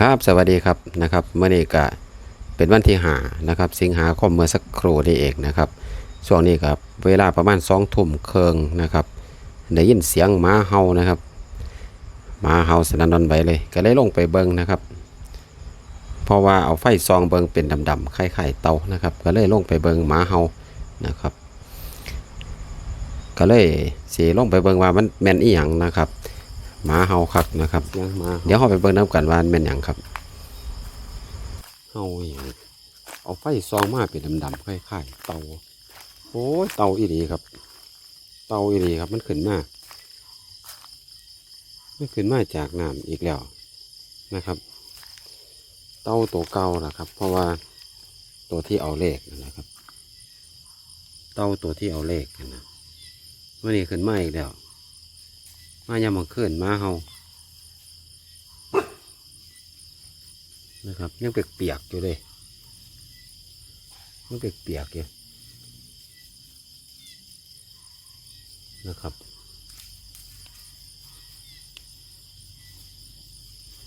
ครับสวัสดีครับนะครับเมื่อนี้ก็เป็นวันที่หานะครับ สิงหาคมเมื่อสักครู่นี่เองนะครับช่วงนี้ครับเวลาประมาณสองทุ่มเคืองนะครับได้ยินเสียงหมาเห่านะครับหมาเห่าสนันดอนไหวเลย ก็เลยลงไปเบิงนะครับ เพราะว่าเอาไฟซองเบิงเป็นดำๆไข่ๆเตานะครับ ก็เลยลงไปเบิงหมาเห่านะครับ ก็เลยสีลงไปเบิงว่ามันแม่นอีหยังนะครับ หมาเห่าคักนะครับยังมาเดี๋ยวเราไปเบิ่งน้ำกันว่ามันเป็นหยังครับเฮาอหย่างเอาไฟซองมาเป็นดำๆคล้ายๆเตาโอ้ยเตาอีหลีครับ เตาอีหลีครับมันขึ้นมามันขึ้นมาจากน้ำอีกแล้วนะครับ เตาตัวเก่านะครับ เพราะว่าตัวที่เอาเลขนะครับ เตาตัวที่เอาเลขนะวันนี้ขึ้นมาอีกแล้ว มายามมาขึ้นมาเฮานะครับยังเปียกๆอยู่เลยยังเปียกๆอยู่นะครับ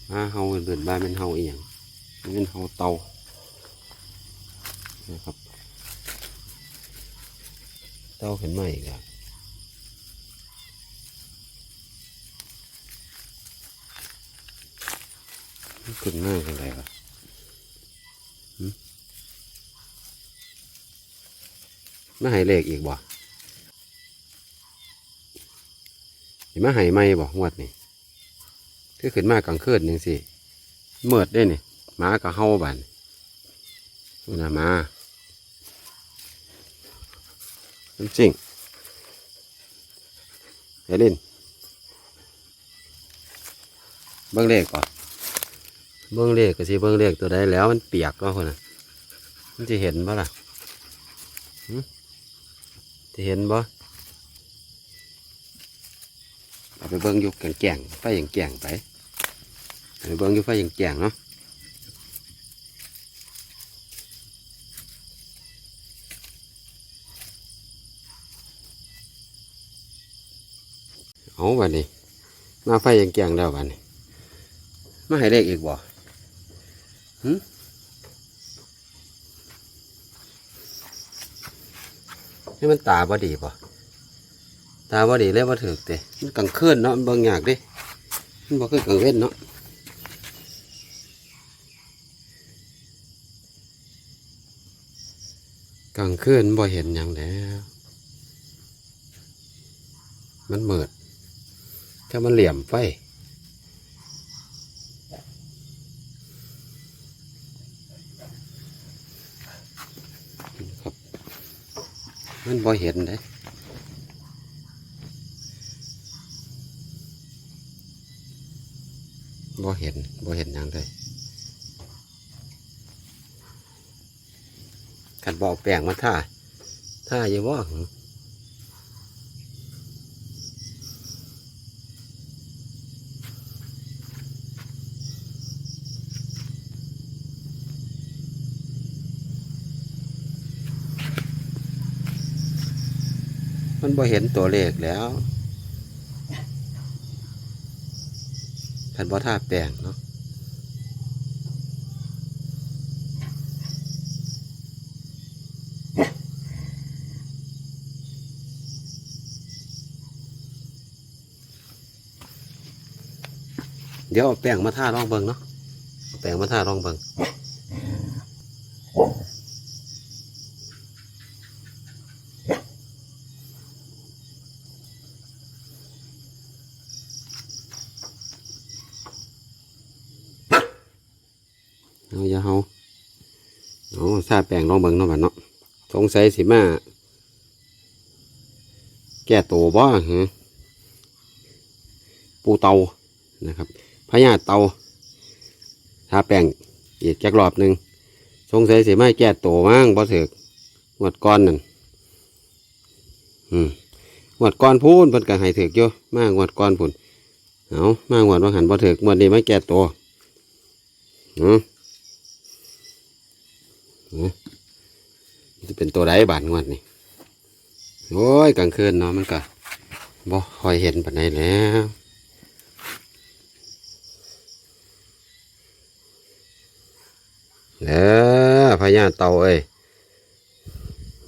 มาเฮาเดินบ้านเป็นเฮาเอียงมันเป็นเฮาเตานะครับเตาขึ้นมาอีกแล้ว ขึ้นมาจังไงวะมาให้เลขอีกบ่สิมาให้ไม่บ่งวดนี่คือขึ้นมากลางคืนยังสิเมิดได้นี่หมากับเฮาบันนี่นะมาจริงเฮลินเบิ้งเลขก่อน เบิ้องเลขก็สิเบิ้องเลขตัวใดแล้วมันเปียกก็คนน่ะ มันจะเห็นปะล่ะจะเห็นบ่เอาไปเบิ้องยู่แก่งแก่งไฟอย่างแก่งไปเอาไปเบิ้องยู่ไฟอย่างแก่งเนาะเอาบัดนี้มาไฟอย่างแก่งแล้วบัดนี้มาให้เลขอีกบ่ หึให้มันตาบ่ดีป่ะตาบ่ดีเลยบ่ถึกเตะมันกลางคืนเนาะมันเบิ่งยากดิมันบ่คือกลางเว้นเนาะกลางคืนบ่เห็นหยังแล้วมันเมืดถ้ามันเหลี่ยมไฟครับ มันบ่เห็นเด้บ่เห็นบ่เห็นอยังเลยขัดบ่อกแปลงมาท่าท่าอย่าว่าหึมัน บ่เห็นตัวเลขแล้วขันบ่ท่าแปลงเนาะเดี๋ยวเอาแป้งมาท่าลองเบิงเนาะแป้งมาท่าลองเบิง เอาอย่าเฮาเอาท่าแป้งลองเบิงเนาะบัดเนาะสงสัยสิมาแก้ตัวบ่ฮะปูเตานะครับพญาเตาทาแป้งอีกจักรอบหนึ่งสงสัยสิมาแก้ตัวมั้งบ่ถึกงวดก้อนนั่นอืมงวดก้อนพูนเพิ่นก็ให้ถึกอยู่มางวดก้อนพูนเอามางวดว่าหันบ่ถึกงวดนี้มาแก้ตัวอืม จะเป็นตัวใดบาดงวดนี่โอ้ยกลางคืนเนาะมันก็บ่คอยเห็นปานใดแล้วเออพญาเต่าเอ้ย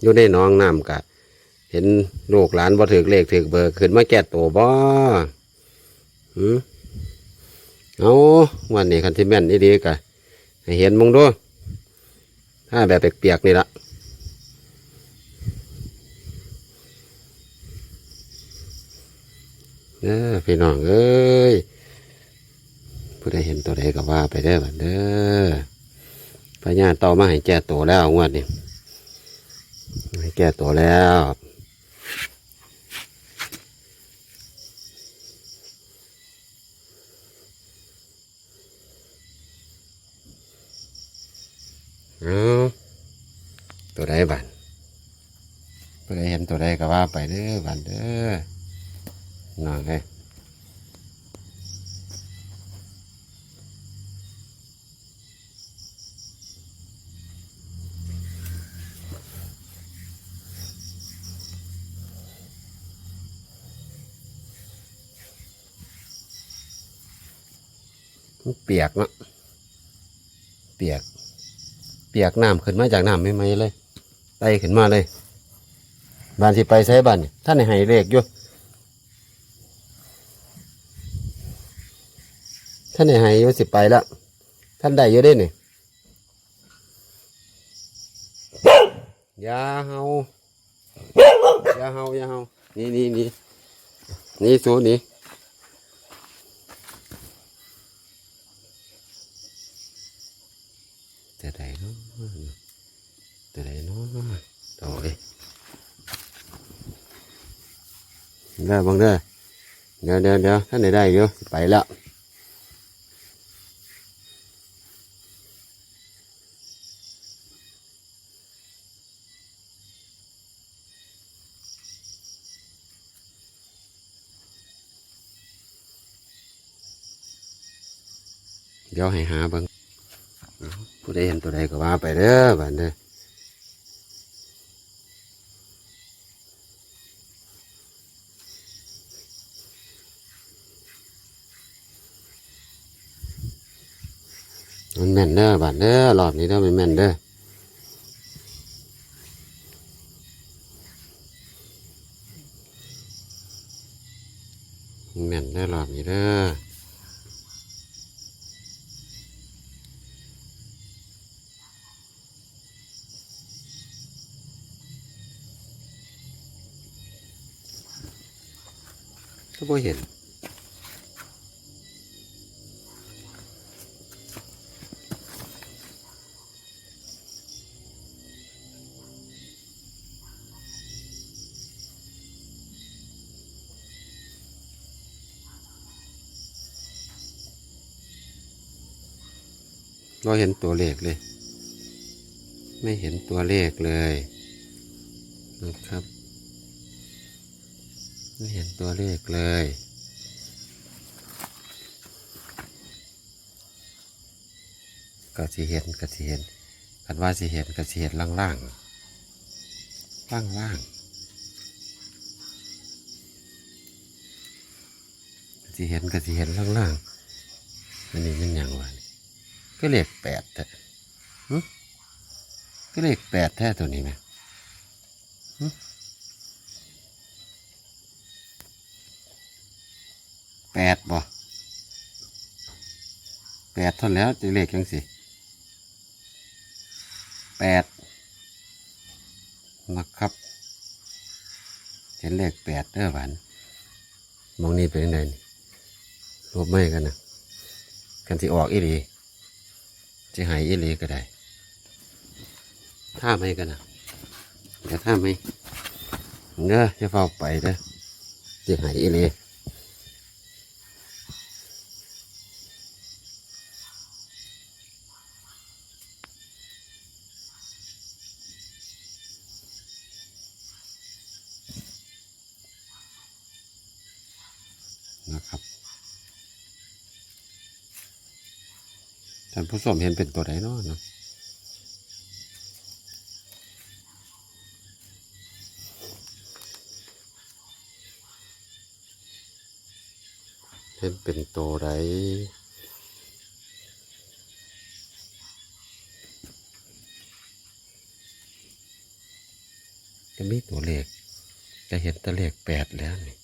อยู่ในน้องน้ำกะ เห็นลูกหลานบ่ถือเลขถือเบอร์ขึ้นมาแก้ตัวบ่หืมเอาวันนี้คันที่แม่นอีดีกะเห็นมึงดู ถ้าแบบเปียกๆนี่ละเนี่ยพี่น้องเอ้ยผู้ใดเห็นตัวใดก็ว่าไปได้บัดเด้อพญาต่อมาให้แก่ตัวแล้วงวดนี้ให้แก่ตัวแล้ว เอาตัวใดบันตัวใดเห็นตัวใดก็ว่าไปเด้อบันเด้อน้องเอ้ยเปียกเนาะเปียก เปียกน้ำขึ้นมาจากน้ำไม่ไหมเลยไตขึ้นมาเลยบ้านสิไปใช้บ้านท่านให้เลขอยู่ท่านให้อยู่สิไปแล้วท่านได้อยู่ได้นี่อย่าเฮาอย่าเฮาอย่าเฮานี่นี่นี่นี่สูนี่จะได้ เนาะจะได้เนาะโอ้ยได้บังเด้อเดี๋ยวเดี๋ยวเดี๋ยวท่านได้ได้อยู่สิไปแล้วเดี๋ยวให้หาเบังผู้ใดเห็นตัวใดก็ว่าไปเด้อบ้านเด้อ มันแม่นเด้อบ้านเด้อรอบนี้เด้อมันแม่นเด้อแม่นเด้อรอบนี้เด้อก็บ่เห็น เราเห็นตัวเลขเลย ไม่เห็นตัวเลขเลยนะครับ ไม่เห็นตัวเลขเลยก็สิเห็นก็สิเห็นคันว่าสิเห็นก็สิเห็นล่างล่างล่างล่างสิเห็นก็สิเห็นล่างล่างๆอันนี้มันหยังวะนี่ ก็เลขแปดแท้ก็เลขแปดแท้ตัวนี้ไหมแปดบ่แปดเท่าแล้วจะเลขยังสิแปดนะครับเห็นเลขแปดเด้อหวานมองนี่เป็นไงนี่รูปไม่กันนะกันที่ออกอีหลี จะหายอีเลก็ได้ท่าไม่กันนะเดี๋ยวท่าไม่เด้อจะเฝ้าไปเด้อจะหายอีเล ท่านผู้ชมเห็นเป็นตัวไหนเนาะนะเห็นเป็นตัวไรนจะมีตัวเลขจะเห็นตัวเลขแปดแล้วนี่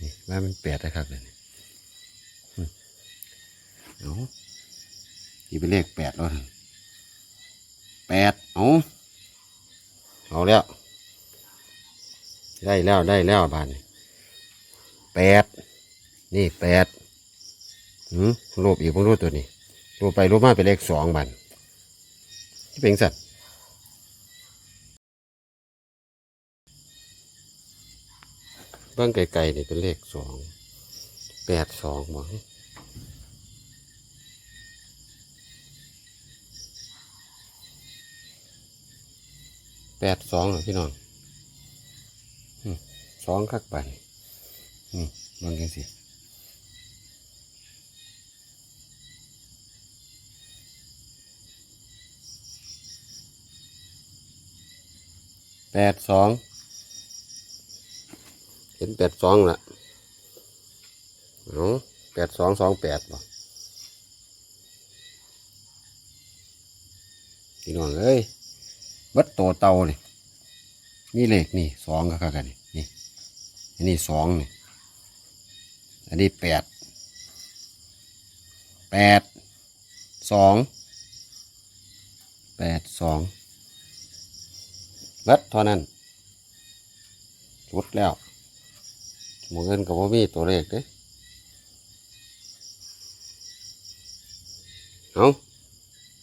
นี่ว่ามันแปดนะครับเลยนี่เอา ที่เป็นเลขแปดแล้วแปดเอาเอาแล้ว ได้แล้วได้แล้วบานแปดนี่แปดหืมรูปอีกพวกรูปตัวนี้รูปไปรูปมาเป็นเลขสองบานที่เป็นสัตว์เบื้องไกลๆนี่เป็นเลขสองแปดสองบ่ แปดสองเหรอพี่น้องสองคักไปนี่มองกันสิแปดสองเห็นแปดสองละเอาแปดสองสองแปดบ่พี่น้องเอ้ย เบัดโตเตานี่นี่เลขนี่สองก็คักกันนี่นี่อันนี้สองนี่อันนี้แปดแปดสองแปดสองเล็ดเท่านั้นชุดแล้วหมูเงินกับว่ามีตัวเลขเด้เอา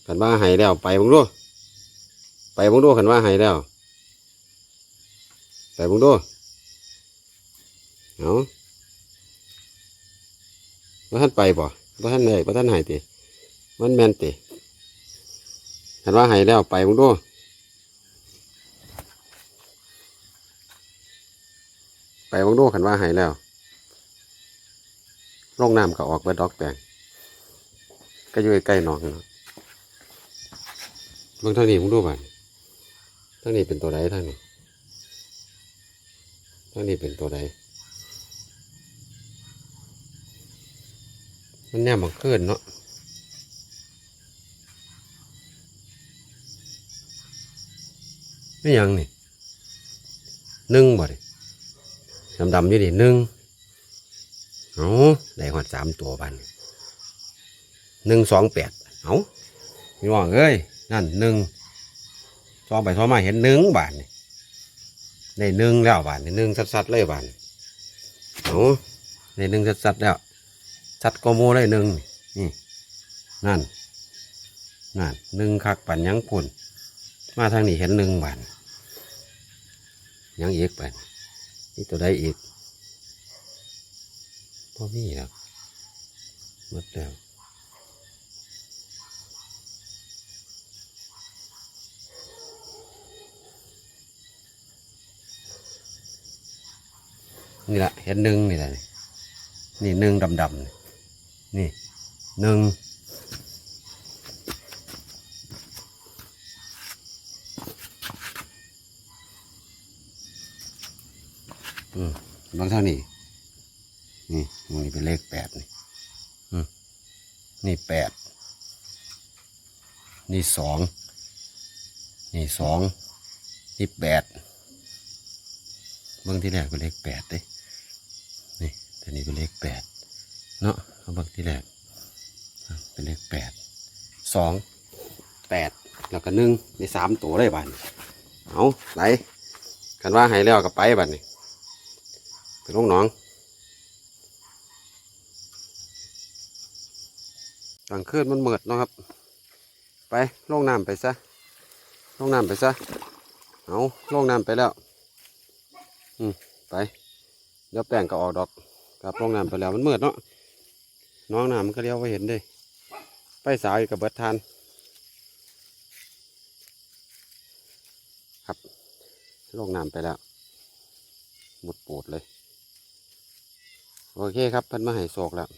ขันว่าให้แล้วไปมึงดู ไปมึงดูขันว่าให้แล้ว ไปมึงดูเอาว่าท่านไปบ่ว่าท่านไหนว่าท่านหายติมันแมนติเห็นว่าหายแล้วไปมึงดูไปมึงดูขันว่าหายแล้วลงน้ำก็ออกเบิดดอกแปลงก็อยู่ใกล้ๆนองเนาะบางท่านี้มึงดูบ่เท่านี้เป็นตัวใดเท่านี้เท่านี้เป็นตัวใดมันแนมมาขึ้นเนาะไม่ยังนี่นึ่งบ่ดิดำดำๆอยู่ดินึ่งเอาได้หอดสามตัวบันหนึ่งสองแปดเอาพี่น้องเอ้ยนั่นหนึ่ง ซองไปซองมาเห็นหนึ่งบาทนี่ได้หนึ่งแล้วบาทนี่หนึ่งสัดๆเลยบาทนี่เอาได้หนึ่งสัดๆแล้วชัดกว่าหมูเลยหนึ่งนี่นั่นนั่นหนึ่งคักปั่นยังปุ่นมาทางนี้เห็นหนึ่งบานยังอีกปั่นนี่ตัวใดอีกพ่มีแล้วหมดแล้ว นี่แหละเห็นหนึ่งนี่แหละนี่หนึ่งดำๆนี่นี่หนึ่งอืมบางเท่านี้นี่มันนี่เป็นเลขแปดนี่อืมนี่แปดนี่สองนี่สองนี่แปดเบื้องที่แรกเป็นเลขแปดเด้ ตัวนี้เป็นเลขแปดเนาะเอาบางที่แรกเป็นเลขแปดสองแปดแล้วก็หนึ่งในสามตัวได้บัดนเอาไหลกันว่าหายแล้วก็ไปบัดนี่ไปลงหน้องกลางคืนมันเมิดเนาะครับ ไปลงน้ำไปซะลงน้ำไปซะเอาลงน้ำไปแล้ว อืมไป เดี๋ยวแป้งก็ออกดอก กลับลงน้ำไปแล้วมันมืดเนาะน้องน้ำมันก็เลี้ยวไปเห็นเด้ไปสาวอีกกับเบิดทานครับลงน้ำไปแล้ว หมดปวดเลย โอเคครับพันมาให้โศกแล้ว